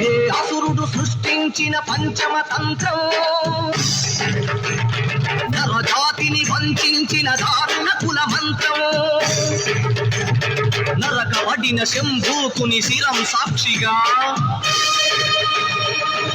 ఏ అసురుడు సృష్టించిన పంచమ తంత్రం నరజాతిని వంచిన దారుణ కుల మంత్రం నరకబడిన శంభూకుని శిరం సాక్షిగా.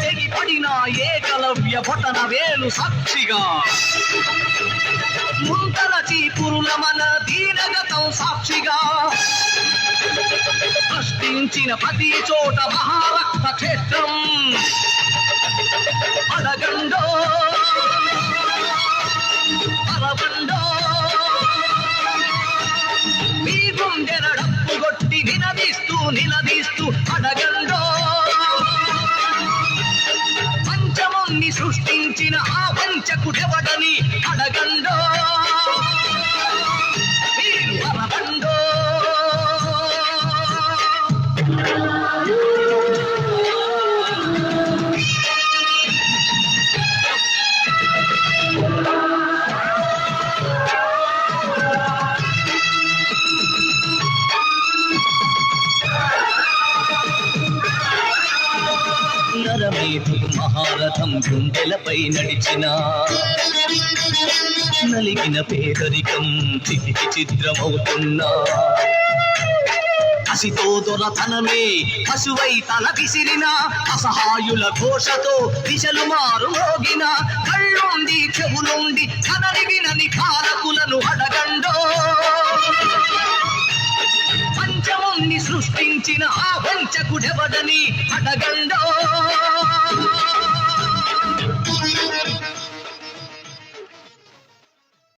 తెగిపడిన ఏకలవ్య భటన వేలు సాక్షిగా. ముంతల చీపురుల మన దీనగతం సాక్షిగా. సృష్టించిన ప్రతి చోట మహారక్త క్షేత్రం. అడగండో నిలదీస్తూ అడగల్లో. పంచముని సృష్టించిన ఆ పంచకుడెవడని అడగల్లో. నరమేధుడు మహారథం గుండెలపై నడిచిన. నలిగిన పేదరికం చితికి చిత్రమవుతున్నా. కసితో దొరతనమే పశువై తల విసిరిన. అసహాయుల ఘోషతో దిశలు మారు మోగిన కళ్ళుండి చెవులుండి కనరిగినని నిఖారకులను ఆ వంచకుడెవడని అడగండో.